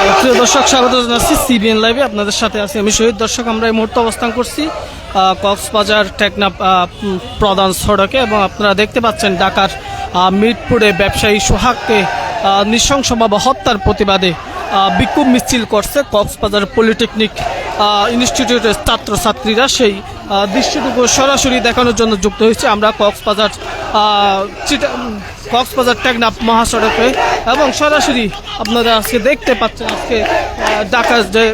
প্রিয় দর্শক, স্বাগত জানাচ্ছি সিবিএন লাইভে। আপনাদের সাথে আছি আমি শহীদ। দর্শক, আমরা এই মুহূর্তে অবস্থান করছি কক্সবাজার টেকনাপ প্রধান সড়কে এবং আপনারা দেখতে পাচ্ছেন ঢাকার মিরপুরে ব্যবসায়ী সোহাগকে নৃশংসভাবে হত্যার প্রতিবাদে বিক্ষোভ মিছিল করছে কক্সবাজার পলিটেকনিক ইনস্টিটিউটের ছাত্রছাত্রীরা। সেই দৃশ্যটুকু সরাসরি দেখানোর জন্য যুক্ত হয়েছে। আমরা কক্সবাজার কক্সবাজার টেকনাপ মহাসড়কে এবং সরাসরি আপনারা আজকে দেখতে পাচ্ছেন আজকে ঢাকার যে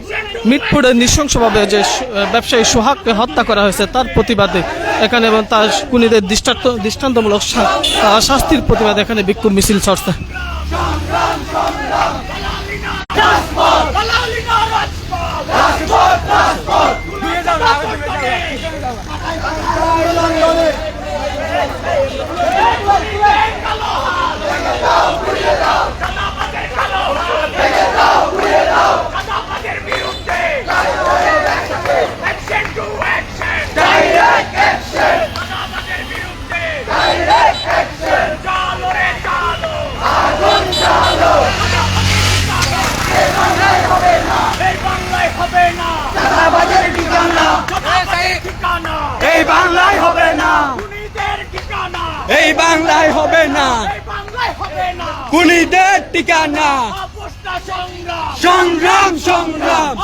মিটপুরে নৃশংসভাবে যে ব্যবসায়ী সোহাগকে হত্যা করা হয়েছে, তার প্রতিবাদে এখানে এবং তার খুনিদের দৃষ্টান্ত দৃষ্টান্তমূলক শাস্তির প্রতিবাদে এখানে বিক্ষোভ মিছিল চলছে আমাদের বিরুদ্ধে action to action direct action আমাদের বিরুদ্ধে ডাইরেক্ট অ্যাকশন চালো রে চালো আগুন চালো এই বাংলায় হবে না এই বাংলায় হবে না চাঁদাবাজের ঠিকানা চাঁদাবাজের ঠিকানা এই বাংলায় হবে না খুনিদের ঠিকানা এই বাংলায় হবে না এই বাংলায় হবে না খুনিদের ঠিকানা? সংগ্রাম। সংগ্রাম সংগ্রাম।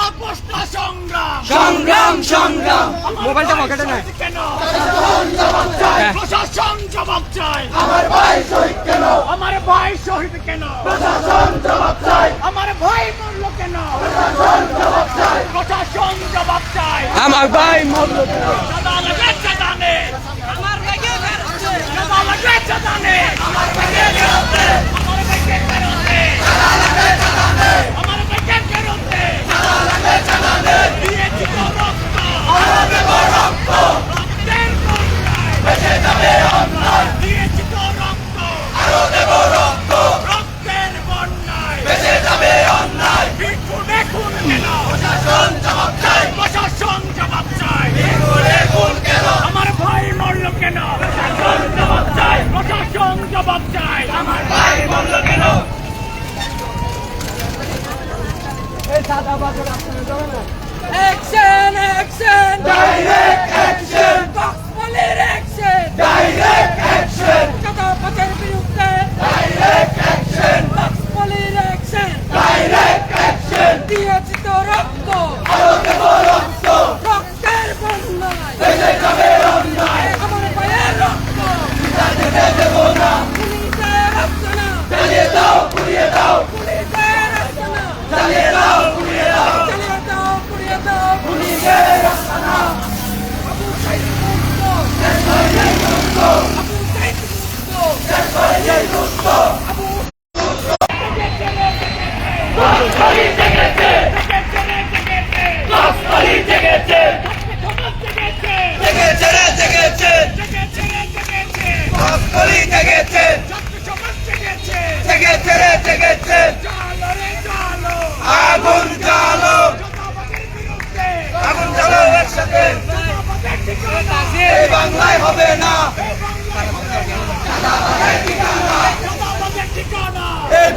সংগ্রাম। মোবাইলটা পকেটে নাই কেন? প্রশাসন জবাব চাই আমার ভাই শহীদ কেন? আমার ভাই শহীদ কেন? প্রশাসন জবাব চাই আমার ভাই মরল কেন? প্রশাসন জবাব চাই প্রশাসন জবাব চাই আমার ভাই মরল চাঁদা লাগে চাঁদা নে আমার লাগে চাঁদা নে আমার ফেরত দে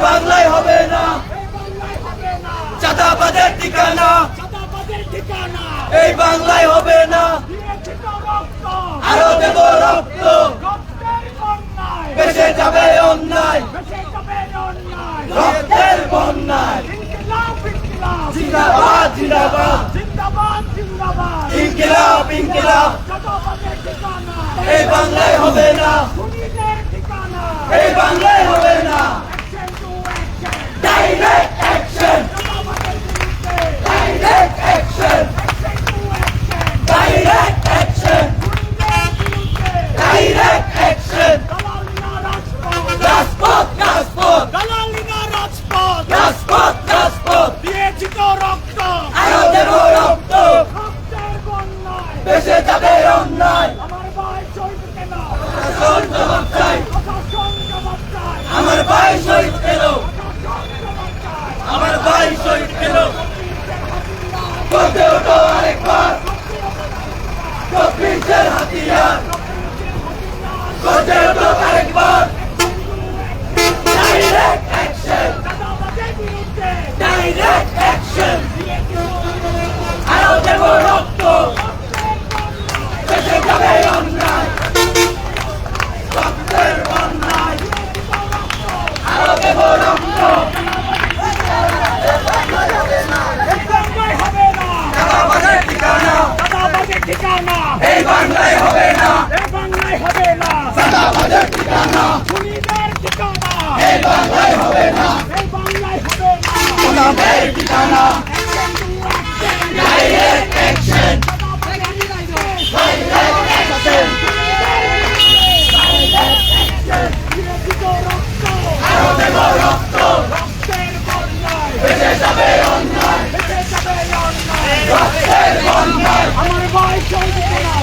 বাংলায় হবে না। চাঁদাবাদের ঠিকানা। এই বাংলায় হবে না। আরও দেব রক্ত। বেঁচে যাবে অন্যায়। রক্তের বন্যায়। জিন্দাবাদ জিন্দাবাদ। ইনকিলাব ইনকিলাব। এই বাংলায় হবে না এই বাংলায় হবে না direct action direct action direct action direct action রাজপথ রাজপথ রাজপথ রাজপথ রক্ত আরও দেব রক্ত রক্তের বন্যায় বেঁচে যাবে অন্যায় আমার ভাই শহীদ কেন প্রশাসন জবাব চাই প্রশাসন জবাব চাই আমার ভাই শহীদ কেন আমার ভাই শহীদ কেন করতে ওঠো আরেকবার চব্বিশের হাতিয়ার করতে ওঠো আরেকবার ডাইরেক্ট অ্যাকশন চাঁদাবাজের বিরুদ্ধে ডাইরেক্ট এই বাংলায় হবে না। এই বাংলায় হবে না। চাঁদাবাজের ঠিকানা। খুনিদের ঠিকানা। এই বাংলায় হবে না। এই বাংলায় হবে না। খুনিদের ঠিকানা। ডাইরেক্ট অ্যাকশন আরও দেব রক্ত বেঁচে যাবে অন্যায় রক্তের বন্যায় আমার ভাই শহীদ করা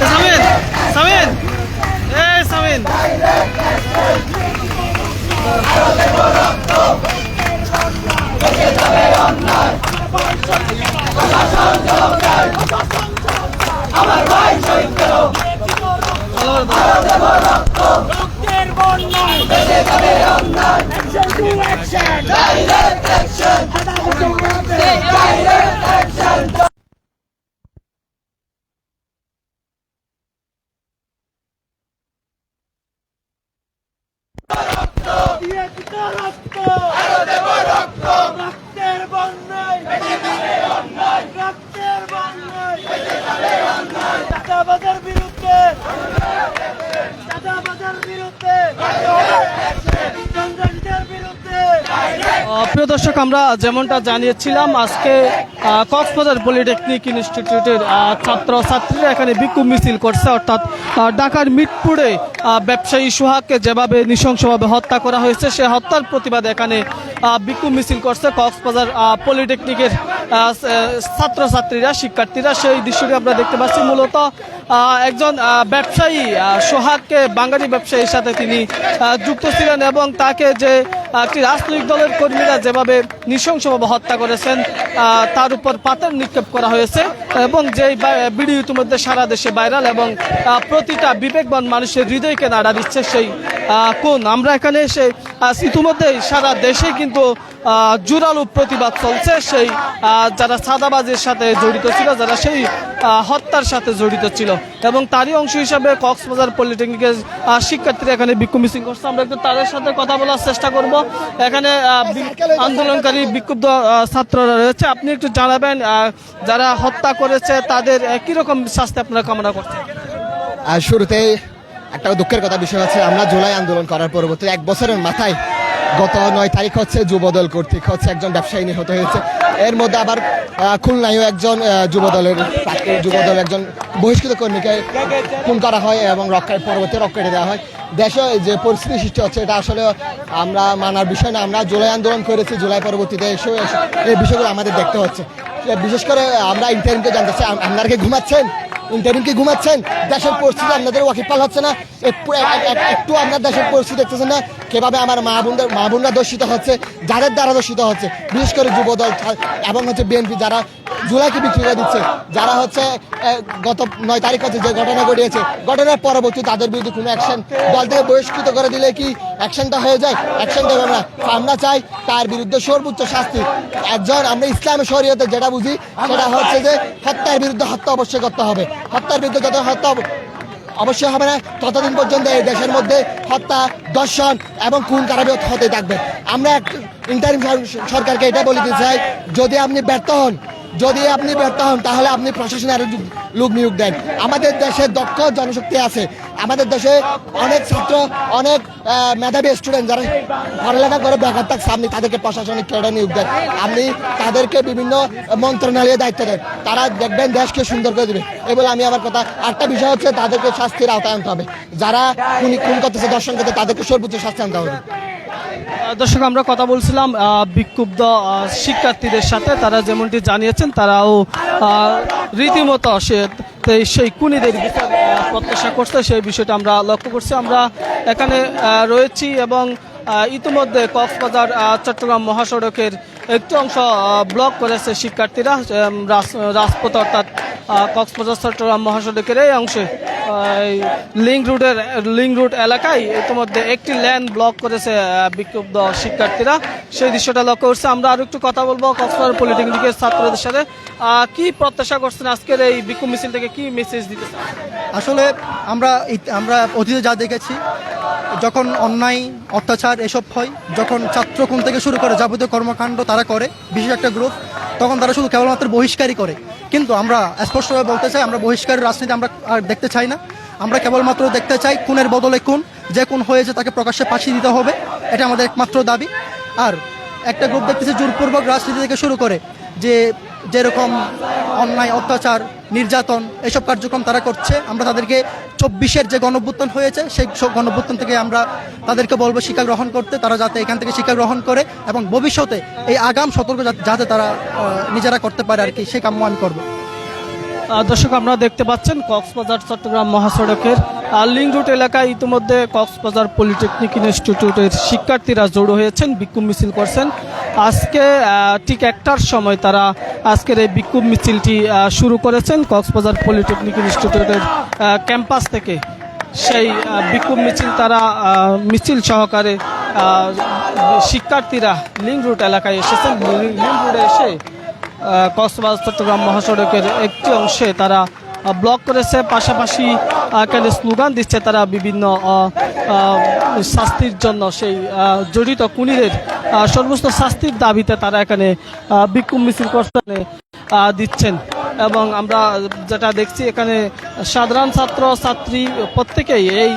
সামিন সামিন এ সামিন আমার ভাই শহীদ করো রক্তের বন্যায় বেঁচে যাবে অন্যায় action to action direct action direct action বিরুদ্ধে। বিরুদ্ধে। প্রিয় দর্শক আমরা যেমনটা জানিয়েছিলাম আজকে কক্সবাজার পলিটেকনিক ইনস্টিটিউটের ছাত্র ছাত্রীরা এখানে বিক্ষোভ মিছিল করছে, অর্থাৎ ঢাকার মিটপুরে ব্যবসায়ী সোহাগকে যেভাবে নৃশংসভাবে হত্যা করা হয়েছে, সে হত্যার প্রতিবাদে এখানে বিক্ষোভ মিছিল করছে কক্সবাজার পলিটেকনিকের ছাত্রছাত্রীরা, শিক্ষার্থীরা সেই দৃশ্যটি আমরা দেখতে পাচ্ছি। মূলত একজন ব্যবসায়ী সোহাগকে বাঙালি ব্যবসায়ীর সাথে তিনি যুক্ত ছিলেন এবং তাকে যে একটি রাজনৈতিক দলের কর্মীরা যেভাবে নৃশংসভাবে হত্যা করেছেন তার উপর পাথর নিক্ষেপ করা হয়েছে এবং যেই ভিডিও ইতিমধ্যে সারা দেশে ভাইরাল এবং প্রতিটা বিবেকবান মানুষের হৃদয়কে নাড়া দিচ্ছে সেই কোন আমরা এখানে এসে ইতিমধ্যেই সারা দেশে কিন্তু জোরালো প্রতিবাদ চলছে। সেই যারা সাদাবাজির সাথে জড়িত ছিল, যারা সেই হত্যার সাথে জড়িত ছিল। এবং তারই অংশ হিসাবে কক্সবাজার পলিটেকনিকের শিক্ষার্থীরা এখানে বিক্ষোভ মিছিল করছে। আমরা একটু তাদের সাথে কথা বলার চেষ্টা করব। এখানে আন্দোলনকারী বিক্ষুব্ধ ছাত্ররা রয়েছে। আপনি একটু জানাবেন যারা হত্যা করেছে, তাদের কীরকম শাস্তি আপনারা কামনা করছেন? শুরুতেই একটা দুঃখের কথা, বিষয় হচ্ছে আমরা জুলাই আন্দোলন করার পরবর্তী এক বছরের মাথায় গত নয় তারিখ হচ্ছে যুবদল কর্তৃক হচ্ছে একজন ব্যবসায়ী নিহত হয়েছে। এর মধ্যে আবার খুলনায়ও একজন যুবদলের যুবদল একজন বহিষ্কৃত কর্মীকে খুন করা হয় এবং রক্ষার পরবর্তী রক্ষা দেওয়া হয়। দেশে যে পরিস্থিতি সৃষ্টি হচ্ছে, এটা আসলে আমরা মানার বিষয় না। আমরা জুলাই আন্দোলন করেছি, জুলাই পরবর্তীতে এসে এই বিষয়গুলো আমাদের দেখতে হচ্ছে। বিশেষ করে আমরা ইন্টারভিউতে জানতে চাই আপনারা কি ঘুমাচ্ছেন? ইন্টারভিউ কি ঘুমাচ্ছেন। দেশের পরিস্থিতি আপনাদের ওয়াকিপাল হচ্ছে না। একটু এক- এক- একটু আপনার দেশের পরিস্থিতি দেখতেছেন না। কীভাবে আমার মা বোনদের মা বোনরা দর্শিত হচ্ছে, যাদের দ্বারা দর্শিত হচ্ছে। বিশেষ করে যুবদল এবং হচ্ছে বিএনপি যারা জুলাইকে বিক্রি করে দিচ্ছে। যারা হচ্ছে গত নয় তারিখ হচ্ছে যে ঘটনা ঘটিয়েছে, ঘটনার পরবর্তী তাদের বিরুদ্ধে কোনো অ্যাকশন দল থেকে বহিষ্কৃত করে দিলে কি অ্যাকশনটা হয়ে যায়? অ্যাকশনটা হবে না আমরা চাই তার বিরুদ্ধে সর্বোচ্চ শাস্তি। একজন আমরা ইসলামী শরীয়তে যেটা বুঝি, সেটা হচ্ছে যে হত্যার বিরুদ্ধে হত্যা অবশ্যই করতে হবে। হত্যার বিরুদ্ধে যত হত্যা অবশ্যই হবে না, ততদিন পর্যন্ত এই দেশের মধ্যে হত্যা দর্শন এবং খুন কারাবি হতে থাকবে। আমরা ইন্টারিম সরকারকে এটা বলে চাই, যদি আপনি ব্যর্থ হন যদি আপনি ব্যর্থ হন, তাহলে আপনি প্রশাসনে আরও লোক নিয়োগ দেন। আমাদের দেশে দক্ষ জনশক্তি আছে। আমাদের দেশে অনেক ছাত্র, অনেক মেধাবী স্টুডেন্ট যারা পড়ালেখা করে বেকার থাকছে আপনি তাদেরকে প্রশাসনিক ক্যাডার নিয়োগ দেন আপনি তাদেরকে বিভিন্ন মন্ত্রণালয়ে দায়িত্ব দেন। তারা দেখবেন দেশকে সুন্দর করে দেবে। এই বলে আমি আমার কথা আরেকটা বিষয় হচ্ছে তাদেরকে শাস্তির আওতায় আনতে হবে। যারা খুনি করতেছে দর্শন করতে তাদেরকে সর্বোচ্চ শাস্তি আনতে হবে। দর্শক, আমরা কথা বলছিলাম বিক্ষুব্ধ শিক্ষার্থীদের সাথে। তারা যেমনটি জানিয়েছেন, তারাও রীতিমতো সে সেই কুনিদের প্রত্যাশা করছে। সেই বিষয়টা আমরা লক্ষ্য করছি। আমরা এখানে রয়েছি এবং ইতিমধ্যে কক্সবাজার চট্টগ্রাম মহাসড়কের একটি অংশ ব্লক করেছে শিক্ষার্থীরা। রাজপথ অর্থাৎ কক্সবাজার, চট্টগ্রাম মহাসড়কের এই অংশে। লিঙ্ক রুটের লিঙ্ক রুট এলাকায় ইতিমধ্যে একটি ল্যান্ড ব্লক করেছে বিক্ষুব্ধ শিক্ষার্থীরা। সেই দৃশ্যটা লক্ষ্য করছে। আমরা আরও একটু কথা বলব কক্সবাজার পলিটেকনিকের ছাত্রদের সাথে। কি প্রত্যাশা করছেন আজকের এই বিক্ষোভ মিছিল থেকে? কি মেসেজ দিতে আসলে আমরা আমরা অতীতে যা দেখেছি, যখন অন্যায়, অত্যাচার এসব হয়, যখন ছাত্রকোণ থেকে শুরু করে যাবতীয় কর্মকাণ্ড তারা করে, বিশেষ একটা গ্রুপ তখন তারা শুধু কেবলমাত্র বহিষ্কারই করে। কিন্তু আমরা স্পষ্টভাবে বলতে চাই, আমরা বহিষ্কারের রাজনীতি আমরা আর দেখতে চাই না। আমরা কেবলমাত্র দেখতে চাই খুনের বদলে কোন যে কোন হয়েছে তাকে প্রকাশ্যে ফাঁসি দিতে হবে, এটা আমাদের একমাত্র দাবি। আর একটা গ্রুপ দেখতেছে জোরপূর্বক রাজনীতি থেকে শুরু করে, যে যেরকম অন্যায়, অত্যাচার, নির্যাতন, এসব কার্যক্রম তারা করছে, আমরা তাদেরকে চব্বিশের যে গণভ্যুত্থান হয়েছে, সেই গণভ্যুত্থান থেকে আমরা তাদেরকে বলব শিক্ষা গ্রহণ করতে, তারা যাতে এখান থেকে শিক্ষা গ্রহণ করে এবং ভবিষ্যতে এই আগাম সতর্ক যাতে তারা নিজেরা করতে পারে আর কি, সে কাম্য আমি করব। দর্শক, আপনারা দেখতে পাচ্ছেন কক্সবাজার, চট্টগ্রাম মহাসড়কের লিঙ্ক রুট এলাকায় ইতিমধ্যে কক্সবাজার পলিটেকনিক ইনস্টিটিউটের শিক্ষার্থীরা জড়ো হয়েছেন, বিক্ষোভ মিছিল করছেন। আজকে ঠিক একটার সময় তারা আজকের এই বিক্ষোভ মিছিলটি শুরু করেছেন। কক্সবাজার পলিটেকনিক ইনস্টিটিউটের ক্যাম্পাস থেকে সেই বিক্ষোভ মিছিল তারা মিছিল সহকারে শিক্ষার্থীরা লিঙ্ক রুট এলাকায় এসেছেন। লিঙ্ক রুটে এসে কক্সবাজার চট্টগ্রাম মহাসড়কের একটি অংশে তারা ব্লক করেছে। পাশাপাশি এখানে স্লোগান দিচ্ছে তারা বিভিন্ন শাস্তির জন্য সেই জড়িত কুনিদের সর্বোচ্চ শাস্তির দাবিতে তারা এখানে বিক্ষোভ মিছিল করতে দিচ্ছেন। এবং আমরা যেটা দেখছি, এখানে সাধারণ ছাত্র, ছাত্রী প্রত্যেকেই এই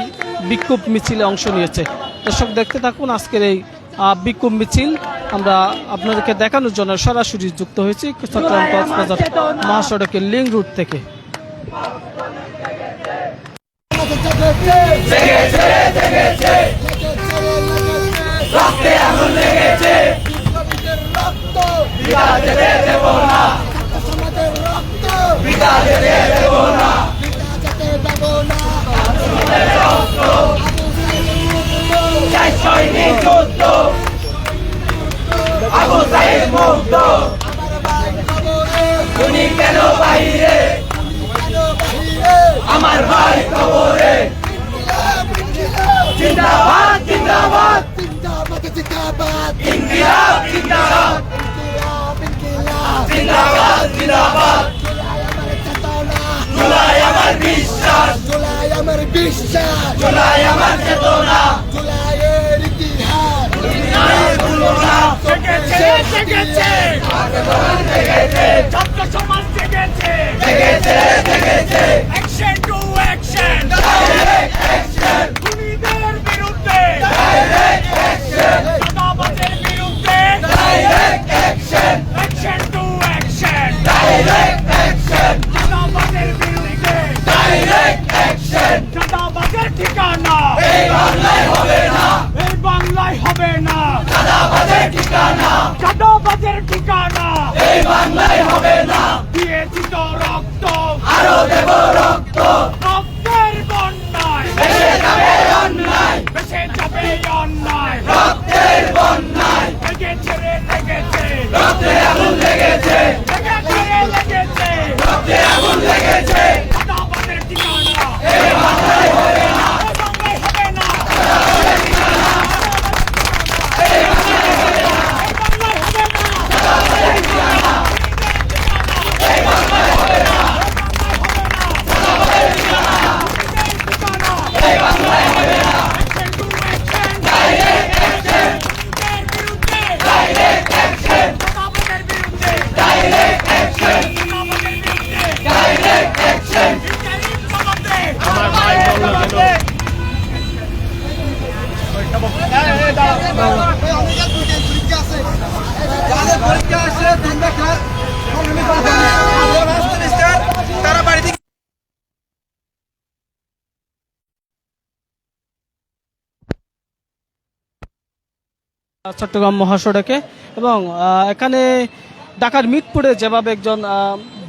বিক্ষোভ মিছিলে অংশ নিয়েছে। দর্শক, দেখতে থাকুন আজকের এই বিক্ষোভ মিছিল। আমরা আপনাদেরকে দেখানোর জন্য সরাসরি যুক্ত হয়েছি। চট্টগ্রাম কক্সবাজার মহাসড়কের লিঙ্ক রুট থেকে। রক্তে আগুন লেগেছে রক্ত বিদা যেতে দেব না রক্ত বিদা যেতে দেব না সৈনিক যুদ্ধ আবু সাইদ মুক্ত তুমি কেন বাইরে আমার ভাই কবরে। জিন্দাবাদ জিন্দাবাদ। জিন্দাবাদ জিন্দাবাদ। ইনকিলাব জিন্দাবাদ জিন্দাবাদ। জিন্দাবাদ জুলাই আমার বিশ্বাস। জুলাই আমার বিশ্বাস জুলাই আমার চেতনা জুলাইয়ের ইতিহাস জেগেছে জেগেছে ছাত্র সমাজ জেগেছে জেগেছে জেগেছে অ্যাকশন টু ঠিকানা এই বাংলায় হবে না দিয়েছি তো রক্ত আরও দেব রক্ত রক্তের বন্যায় ভেসে যাবে অন্যায় বেঁচে যাবে অন্যায় রক্তের বন্যায় লেগেছে রে লেগেছে রক্তে আগুন লেগেছে লেগেছে রে লেগেছে রক্তে আগুন লেগেছে চাঁদাবাজের ঠিকানা এই বাংলায় হবে না এই বাংলায় হবে না ডাইরেক্ট অ্যাকশন ডাইরেক্ট অ্যাকশন আমার ভাই বলল চট্টগ্রাম মহাসড়কে এবং এখানে ঢাকার মিটপুরে যেভাবে একজন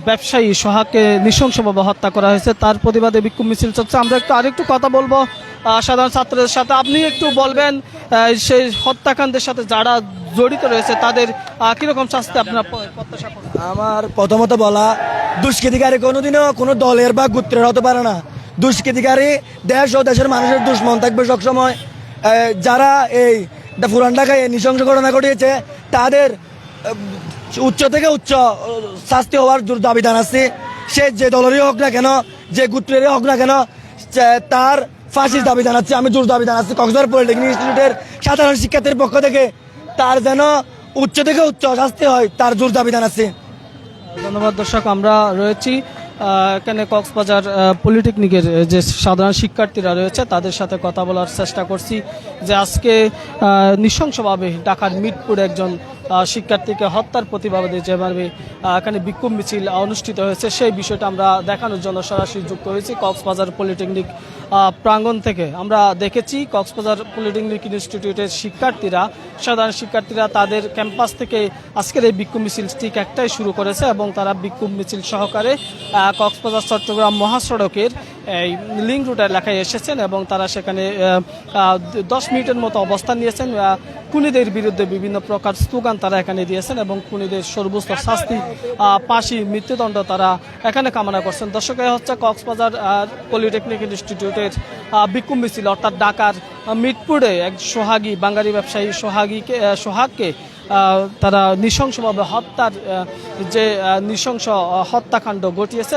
ব্যবসায়ী সোহাগকে নৃশংসভাবে হত্যা করা হয়েছে, তার প্রতিবাদে বিক্ষোভ মিছিল চলছে। আমরা একটু আরেকটু কথা বলব সাধারণ ছাত্রদের সাথে। আপনি একটু বলবেন সেই হত্যাকাণ্ডের সাথে যারা জড়িত রয়েছে, তাদের কীরকম শাস্তি আপনারা আমার প্রথমত বলা, দুষ্কৃতিকারী কোনোদিনও কোনো দলের বা গোত্রের হতে পারে না। দুষ্কৃতিকারী দেশ ও দেশের মানুষের দুশ্মন থাকবে সবসময়। যারা এই দা পুরান ঢাকায় নৃশংস ঘটনা ঘটিয়েছে, তাদের উচ্চ থেকে উচ্চ শাস্তি হওয়ার দাবি জানাচ্ছি সে যে দলেরই হোক না কেন, যে গোত্রেরই হোক না কেন তার ফাঁসির দাবি জানাচ্ছি আমি জোর দাবি জানাচ্ছি কক্সবাজার পলিটেকনিক ইনস্টিটিউটের সাধারণ শিক্ষার্থীর পক্ষ থেকে। তার যেন উচ্চ থেকে উচ্চ শাস্তি হয়, তার জোর দাবি জানাচ্ছি। ধন্যবাদ দর্শক, আমরা রয়েছি এখানে কক্সবাজার পলিটেকনিকের যে সাধারণ শিক্ষার্থীরা রয়েছে, তাদের সাথে কথা বলার চেষ্টা করছি যে আজকে নৃশংসভাবে ঢাকার মিরপুরে একজন শিক্ষার্থীকে হত্যার প্রতিবাদে যেভাবে এখানে বিক্ষোভ মিছিল অনুষ্ঠিত হয়েছে, সেই বিষয়টা আমরা দেখানোর জন্য সরাসরি যুক্ত হয়েছি, কক্সবাজার পলিটেকনিক প্রাঙ্গণ থেকে। আমরা দেখেছি কক্সবাজার পলিটেকনিক ইনস্টিটিউটের শিক্ষার্থীরা সাধারণ শিক্ষার্থীরা তাদের ক্যাম্পাস থেকে আজকের এই বিক্ষোভ মিছিল ঠিক একটাই শুরু করেছে এবং তারা বিক্ষোভ মিছিল সহকারে কক্সবাজার চট্টগ্রাম মহাসড়কের এই লিঙ্ক রুট লেখায় এসেছেন এবং তারা সেখানে দশ মিনিটের মতো অবস্থান নিয়েছেন। আহ, খুনিদের বিরুদ্ধে বিভিন্ন প্রকার স্লোগান তারা এখানে দিয়েছেন এবং খুনিদের সর্বোচ্চ শাস্তি ফাঁসি মৃত্যুদণ্ড তারা এখানে কামনা করছেন। দর্শক হচ্ছে কক্সবাজার পলিটেকনিক ইনস্টিটিউটের আহ, বিক্ষোভ মিছিল অর্থাৎ ঢাকার মিরপুরে এক সোহাগী বাঙালি ব্যবসায়ী সোহাগীকে সোহাগকে তারা নৃশংসভাবে হত্যার যে নৃশংস হত্যাকাণ্ড ঘটিয়েছে।